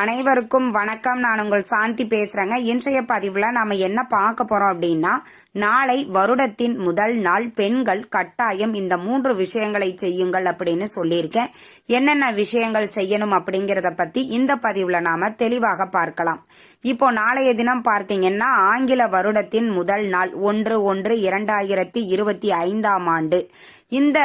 அனைவருக்கும் வணக்கம். நான் உங்கள் சாந்தி பேசுறேங்க. இன்றைய பதிவுல நாம என்ன பார்க்க போறோம் அப்படின்னா நாளை வருடத்தின் முதல் நாள் பெண்கள் கட்டாயம் இந்த மூன்று விஷயங்களை செய்யுங்கள் அப்படின்னு சொல்லியிருக்கேன். என்னென்ன விஷயங்கள் செய்யணும் அப்படிங்கறத பத்தி இந்த பதிவுல நாம தெளிவாக பார்க்கலாம். இப்போ நாளைய தினம் பார்த்தீங்கன்னா ஆங்கில வருடத்தின் முதல் நாள் ஒன்று ஒன்று இரண்டாயிரத்தி இருபத்தி ஐந்தாம் ஆண்டு. இந்த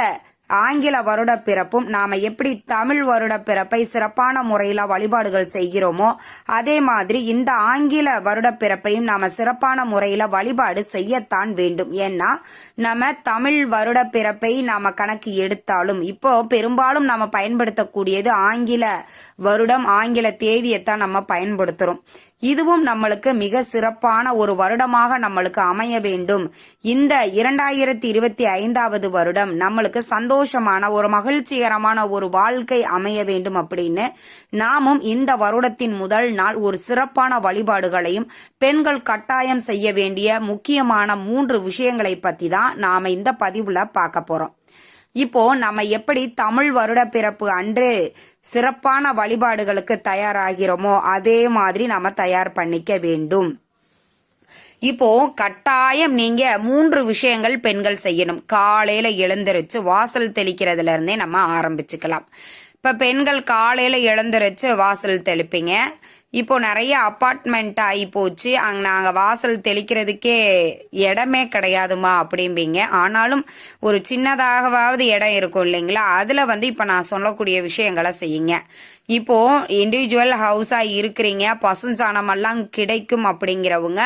ஆங்கில வருட பிறப்பும் நாம எப்படி தமிழ் வருட பிறப்பை சிறப்பான முறையில் வழிபாடுகள் செய்கிறோமோ அதே மாதிரி இந்த ஆங்கில வருட பிறப்பையும் நாம சிறப்பான முறையில் வழிபாடு செய்யத்தான் வேண்டும். ஏன்னா நம்ம தமிழ் வருட பிறப்பை நாம கணக்கு எடுத்தாலும் இப்போ பெரும்பாலும் நம்ம பயன்படுத்தக்கூடியது ஆங்கில வருடம் ஆங்கில தேதியைத்தான் நம்ம பயன்படுத்துறோம். இதுவும் நம்மளுக்கு மிக சிறப்பான ஒரு வருடமாக நம்மளுக்கு அமைய வேண்டும். இந்த இரண்டாயிரத்தி இருபத்தி ஐந்தாவது வருடம் நம்மளுக்கு சந்தோஷமான ஒரு மகிழ்ச்சிகரமான ஒரு வாழ்க்கை அமைய வேண்டும் அப்படின்னு நாமும் இந்த வருடத்தின் முதல் நாள் ஒரு சிறப்பான வழிபாடுகளையும் பெண்கள் கட்டாயம் செய்ய வேண்டிய முக்கியமான மூன்று விஷயங்களை பத்தி தான் நாம இந்த பதிவுல பார்க்க போறோம். இப்போ நம்ம எப்படி தமிழ் வருட பிறப்பு அன்று சிறப்பான வழிபாடுகளுக்கு தயாராகிறோமோ அதே மாதிரி நம்ம தயார் பண்ணிக்க வேண்டும். இப்போ கட்டாயம் நீங்க மூன்று விஷயங்கள் பெண்கள் செய்யணும். காலையில எழுந்திருச்சு வாசல் தெளிக்கிறதுல இருந்தே நம்ம ஆரம்பிச்சுக்கலாம். இப்ப பெண்கள் காலையில எழுந்திருச்சு வாசல் தெளிப்பீங்க. இப்போ நிறைய அப்பார்ட்மெண்ட் ஆகி போச்சு. அங்க நாங்க வாசல் தெளிக்கிறதுக்கே இடமே கிடையாதுமா அப்படிம்பீங்க. ஆனாலும் ஒரு சின்னதாகவாவது இடம் இருக்கும் இல்லைங்களா? அதுல வந்து இப்ப நான் சொல்லக்கூடிய விஷயங்களை செய்யுங்க. இப்போ இண்டிவிஜுவல் ஹவுஸா இருக்கிறீங்க. பசு எல்லாம் கிடைக்கும் அப்படிங்கிறவங்க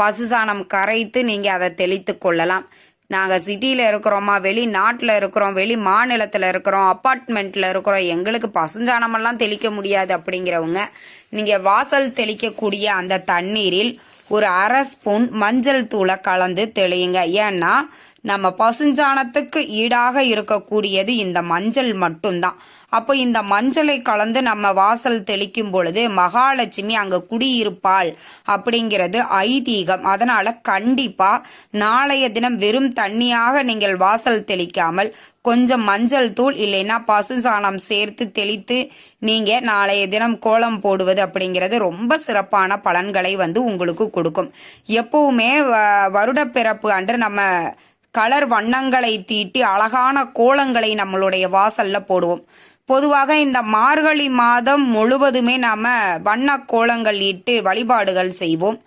பசுசாணம் கரைத்து நீங்க அதை தெளித்து கொள்ளலாம். நாங்க சிட்டியில இருக்கிறோமா வெளிநாட்டுல இருக்கிறோம் வெளி மாநிலத்துல இருக்கிறோம் அப்பார்ட்மெண்ட்ல இருக்கிறோம் எங்களுக்கு பசுஞ்சாணமெல்லாம் தெளிக்க முடியாது அப்படிங்கிறவங்க நீங்க வாசல் தெளிக்கக்கூடிய அந்த தண்ணீரில் ஒரு அரை ஸ்பூன் மஞ்சள் தூளை கலந்து தெளியுங்க. ஏன்னா நம்ம பசுஞ்சாணத்துக்கு ஈடாக இருக்கக்கூடியது இந்த மஞ்சள் மட்டும்தான். அப்போ இந்த மஞ்சளை கலந்து நம்ம வாசல் தெளிக்கும் பொழுது மகாலட்சுமி அங்க குடியிருப்பாள் அப்படிங்கிறது ஐதீகம். அதனால கண்டிப்பா நாளைய தினம் வெறும் தண்ணியாக நீங்கள் வாசல் தெளிக்காமல் கொஞ்சம் மஞ்சள் தூள் இல்லைன்னா பசுசாணம் சேர்த்து தெளித்து நீங்க நாளைய தினம் கோலம் போடுவது அப்படிங்கிறது ரொம்ப சிறப்பான பலன்களை வந்து உங்களுக்கு கொடுக்கும். எப்பவுமே வருடப்பிறப்பு அன்று நம்ம கலர் வண்ணங்களை தீட்டி அழகான கோலங்களை நம்மளுடைய வாசல்ல போடுவோம். பொதுவாக இந்த மார்கழி மாதம் முழுவதுமே நாம வண்ண கோலங்கள் இட்டு வழிபாடுகள் செய்வோம்.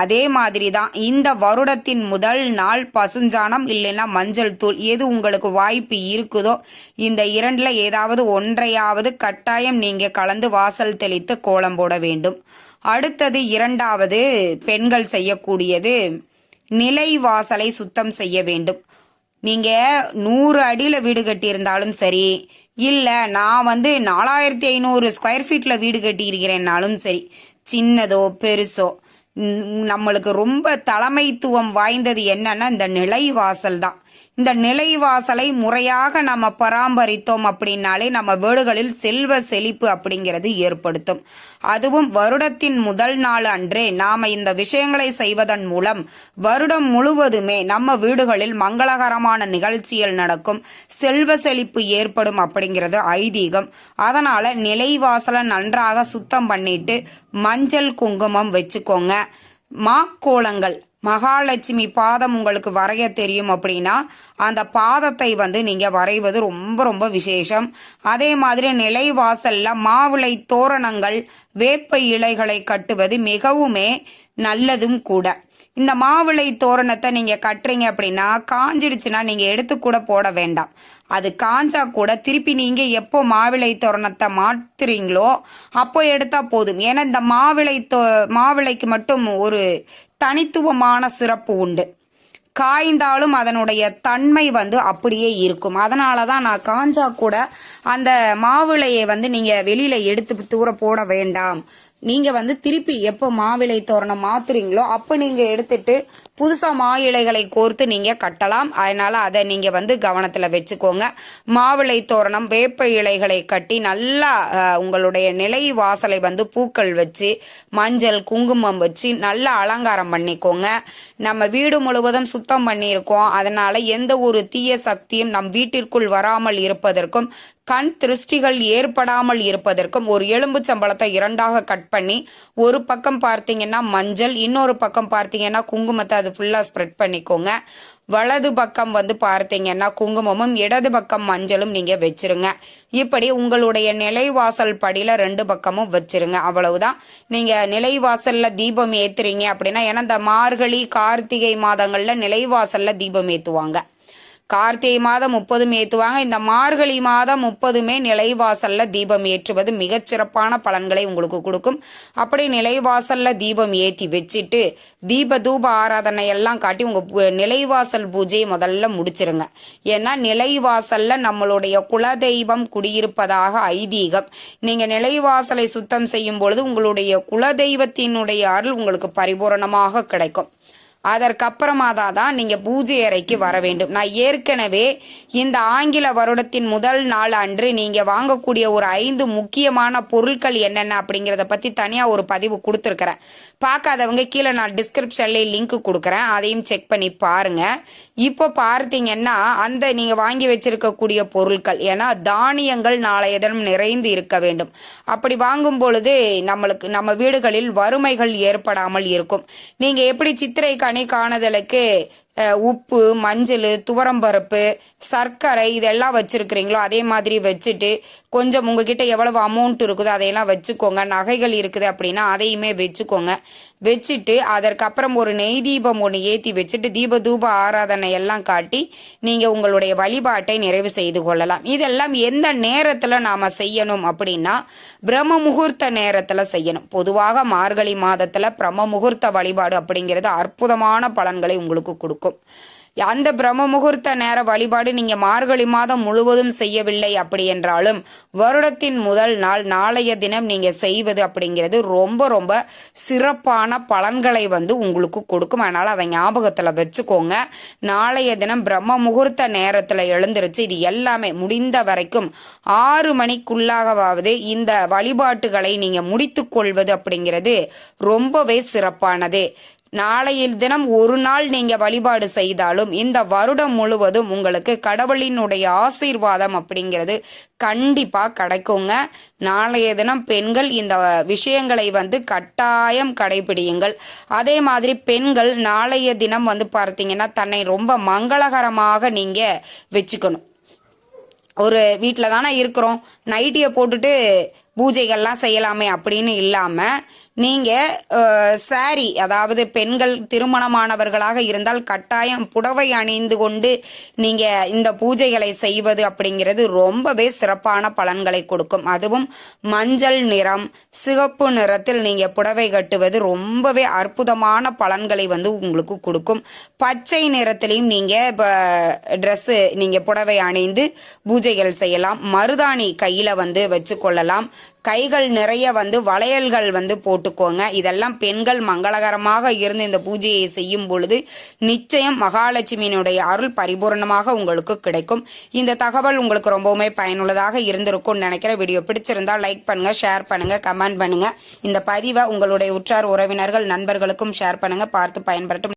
அதே மாதிரி தான் இந்த வருடத்தின் முதல் நாள் பசுஞ்சாணம் இல்லைன்னா மஞ்சள் தூள். எது உங்களுக்கு வாய்ப்பு இருக்குதோ இந்த இரண்டில் ஏதாவது ஒன்றையாவது கட்டாயம் நீங்கள் கலந்து வாசல் தெளித்து கோலம் போட வேண்டும். அடுத்தது இரண்டாவது பெண்கள் செய்யக்கூடியது நிலை வாசலை சுத்தம் செய்ய வேண்டும். நீங்கள் நூறு அடியில் வீடு கட்டியிருந்தாலும் சரி இல்லை நான் வந்து நாலாயிரத்தி ஐநூறு ஸ்கொயர் ஃபீட்டில் வீடு கட்டியிருக்கிறேன்னாலும் சரி சின்னதோ பெருசோ நம்மளுக்கு ரொம்ப தலைமைத்துவம் வாய்ந்தது என்னன்னா இந்த நிலைவாசல் தான். இந்த நிலைவாசலை முறையாக நம்ம பராமரித்தோம் அப்படின்னாலே நம்ம வீடுகளில் செல்வ செழிப்பு அப்படிங்கிறது ஏற்படுத்தும். அதுவும் வருடத்தின் முதல் நாள் அன்றே நாம இந்த விஷயங்களை செய்வதன் மூலம் வருடம் முழுவதுமே நம்ம வீடுகளில் மங்களகரமான நிகழ்ச்சிகள் நடக்கும். செல்வ செழிப்பு ஏற்படும் அப்படிங்கிறது ஐதீகம். அதனால நிலைவாசலை நன்றாக சுத்தம் பண்ணிட்டு மஞ்சள் குங்குமம் வச்சுக்கோங்க. மாக்கோளங்கள். மகாலட்சுமி பாதம் உங்களுக்கு வரைய தெரியும் அப்படின்னா அந்த பாதத்தை வந்து நீங்கள் வரைவது ரொம்ப ரொம்ப விசேஷம். அதே மாதிரி நிலைவாசலில் மாவிளை தோரணங்கள் வேப்ப இலைகளை கட்டுவது மிகவுமே நல்லதும் கூட. இந்த மாவிளை தோரணத்தை நீங்கள் கட்டுறீங்க அப்படின்னா காஞ்சிடுச்சுன்னா நீங்கள் எடுத்து கூட போட வேண்டாம். அது காஞ்சா கூட திருப்பி நீங்கள் எப்போ மாவிளை தோரணத்தை மாற்றுறீங்களோ அப்போ எடுத்தால் போதும். ஏன்னா இந்த மாவிளை தோ மாவிளைக்கு மட்டும் ஒரு தனித்துவமான சிறப்பு உண்டு. காய்ந்தாலும் அதனுடைய தன்மை வந்து அப்படியே இருக்கும். அதனால தான் நான் காஞ்சா கூட அந்த மாவிளையை வந்து நீங்கள் வெளியில் எடுத்து தூர போட வேண்டாம். நீங்க வந்து திருப்பி எப்போ மாவிலை தோரணம் மாத்துறீங்களோ அப்போ நீங்க எடுத்துட்டு புதுசா மா இலைகளை கோர்த்து நீங்க கட்டலாம். அதனால அதை நீங்க வந்து கவனத்துல வச்சுக்கோங்க. மாவிளை தோரணம் வேப்ப இலைகளை கட்டி நல்லா உங்களுடைய நிலை வாசலை வந்து பூக்கள் வச்சு மஞ்சள் குங்குமம் வச்சு நல்லா அலங்காரம் பண்ணிக்கோங்க. நம்ம வீடு முழுவதும் சுத்தம் பண்ணியிருக்கோம். அதனால எந்த ஒரு தீய சக்தியும் நம் வீட்டிற்குள் வராமல் இருப்பதற்கும் கண் திருஷ்டிகள் ஏற்படாமல் இருப்பதற்கும் ஒரு எலும்பு சம்பளத்தை இரண்டாக கட் பண்ணி ஒரு பக்கம் பார்த்தீங்கன்னா மஞ்சள் இன்னொரு பக்கம் பார்த்தீங்கன்னா குங்குமத்தை அது ஃபுல்லாக ஸ்ப்ரெட் பண்ணிக்கோங்க. வலது பக்கம் வந்து பார்த்தீங்கன்னா குங்குமமும் இடது பக்கம் மஞ்சளும் நீங்கள் வச்சிருங்க. இப்படி உங்களுடைய நிலைவாசல் படியில் ரெண்டு பக்கமும் வச்சிருங்க. அவ்வளவுதான். நீங்கள் நிலைவாசலில் தீபம் ஏற்றுறீங்க அப்படின்னா ஏன்னா இந்த மார்கழி கார்த்திகை மாதங்களில் நிலைவாசலில் தீபம் ஏற்றுவாங்க கார்த்திகை மாதம் முப்பதும் ஏற்றுவாங்க இந்த மார்கழி மாதம் முப்பதுமே நிலைவாசலில் தீபம் ஏற்றுவது மிகச்சிறப்பான பலன்களை உங்களுக்கு கொடுக்கும். அப்படி நிலைவாசலில் தீபம் ஏற்றி வச்சுட்டு தீப தூப ஆராதனை எல்லாம் காட்டி உங்கள் நிலைவாசல் பூஜையை முதல்ல முடிச்சிருங்க. ஏன்னா நிலைவாசலில் நம்மளுடைய குலதெய்வம் குடியிருப்பதாக ஐதீகம். நீங்கள் நிலைவாசலை சுத்தம் செய்யும் பொழுது உங்களுடைய குலதெய்வத்தினுடைய அருள் உங்களுக்கு பரிபூரணமாக கிடைக்கும். அதற்கப்புறமா தான் நீங்கள் பூஜை அறைக்கு வர வேண்டும். நான் ஏற்கனவே இந்த ஆங்கில வருடத்தின் முதல் நாள் அன்று நீங்கள் வாங்கக்கூடிய ஒரு ஐந்து முக்கியமான பொருட்கள் என்னென்ன அப்படிங்கிறத பற்றி தனியாக ஒரு பதிவு கொடுத்துருக்குறேன். பார்க்காதவங்க கீழே நான் டிஸ்கிரிப்ஷன்லேயே லிங்க் கொடுக்குறேன். அதையும் செக் பண்ணி பாருங்கள் இப்போ பார்த்தீங்கன்னா அந்த நீங்கள் வாங்கி வச்சிருக்கக்கூடிய பொருட்கள் ஏன்னா தானியங்கள் நாளைய தினம் நிறைந்து இருக்க வேண்டும். அப்படி வாங்கும் பொழுது நம்மளுக்கு நம்ம வீடுகளில் வறுமைகள் ஏற்படாமல் இருக்கும். நீங்கள் எப்படி சித்திரை கனி காணுதலுக்கு உப்பு மஞ்சள் துவரம்பருப்பு சர்க்கரை இதெல்லாம் வச்சுருக்கிறீங்களோ அதே மாதிரி வச்சுட்டு கொஞ்சம் உங்ககிட்ட எவ்வளவு அமௌண்ட் இருக்குதோ அதையெல்லாம் வச்சுக்கோங்க. நகைகள் இருக்குது அப்படின்னா அதையுமே வச்சுக்கோங்க. வச்சுட்டு அதற்கப்புறம் ஒரு நெய் தீபம் ஒன்று ஏற்றி வச்சுட்டு தீப தூப ஆராதனை எல்லாம் காட்டி நீங்கள் உங்களுடைய வழிபாட்டை நிறைவு செய்து கொள்ளலாம். இதெல்லாம் எந்த நேரத்தில் நாம் செய்யணும் அப்படின்னா பிரம்ம முகூர்த்த நேரத்தில் செய்யணும். பொதுவாக மார்கழி மாதத்தில் பிரம்ம முகூர்த்த வழிபாடு அப்படிங்கிறது அற்புதமான பலன்களை உங்களுக்கு கொடுக்கும். இருக்கும். அந்த பிரம்ம முகூர்த்த நேர வழிபாடு நீங்க மார்கழி மாதம் முழுவதும் செய்யவில்லை அப்படி என்றாலும் வருடத்தின் முதல் நாள் நாளைய தினம் நீங்க செய்வது அப்படிங்கிறது ரொம்ப ரொம்ப சிறப்பான பலன்களை வந்து உங்களுக்கு கொடுக்கும். அதனால அதை ஞாபகத்துல வச்சுக்கோங்க. நாளைய தினம் பிரம்ம முகூர்த்த நேரத்துல எழுந்திருச்சு இது எல்லாமே முடிந்த வரைக்கும் ஆறு மணிக்குள்ளாகவாவது இந்த வழிபாட்டுகளை நீங்க முடித்து கொள்வது அப்படிங்கிறது ரொம்பவே சிறப்பானது. நாளையில் தினம் ஒரு நாள் நீங்க வழிபாடு செய்தாலும் இந்த வருடம் முழுவதும் உங்களுக்கு கடவுளினுடைய ஆசீர்வாதம் அப்படிங்கிறது கண்டிப்பா கிடைக்குங்க. நாளைய தினம் பெண்கள் இந்த விஷயங்களை வந்து கட்டாயம் கடைபிடியுங்கள். அதே மாதிரி பெண்கள் நாளைய தினம் வந்து பார்த்தீங்கன்னா தன்னை ரொம்ப மங்களகரமாக நீங்க வச்சுக்கணும். ஒரு வீட்டில் தானே இருக்கிறோம். நைட்டியை போட்டுட்டு பூஜைகள்லாம் செய்யலாமே அப்படின்னு இல்லாமல் நீங்கள் சாரி அதாவது பெண்கள் திருமணமானவர்களாக இருந்தால் கட்டாயம் புடவை அணிந்து கொண்டு நீங்கள் இந்த பூஜைகளை செய்வது அப்படிங்கிறது ரொம்பவே சிறப்பான பலன்களை கொடுக்கும். அதுவும் மஞ்சள் நிறம் சிவப்பு நிறத்தில் நீங்கள் புடவை கட்டுவது ரொம்பவே அற்புதமான பலன்களை வந்து உங்களுக்கு கொடுக்கும். பச்சை நிறத்திலையும் நீங்கள் இப்போ ட்ரெஸ்ஸு நீங்கள் புடவை அணிந்து பூஜைகள் செய்யலாம். மருதாணி கையில் வந்து வச்சு கொள்ளலாம் கைகள் நிறைய வந்து வளையல்கள் வந்து போட்டுக்கோங்க. இதெல்லாம் பெண்கள் மங்களகரமாக இருந்து இந்த பூஜையை செய்யும் பொழுது நிச்சயம் மகாலட்சுமியினுடைய அருள் பரிபூர்ணமாக உங்களுக்கு கிடைக்கும். இந்த தகவல் உங்களுக்கு ரொம்பவுமே பயனுள்ளதாக இருந்திருக்கும்னு நினைக்கிற வீடியோ பிடிச்சிருந்தா லைக் பண்ணுங்க ஷேர் பண்ணுங்க கமெண்ட் பண்ணுங்க. இந்த பதிவை உங்களுடைய உற்றார் உறவினர்கள் நண்பர்களுக்கும் ஷேர் பண்ணுங்க. பார்த்து பயன்பெறட்டும்.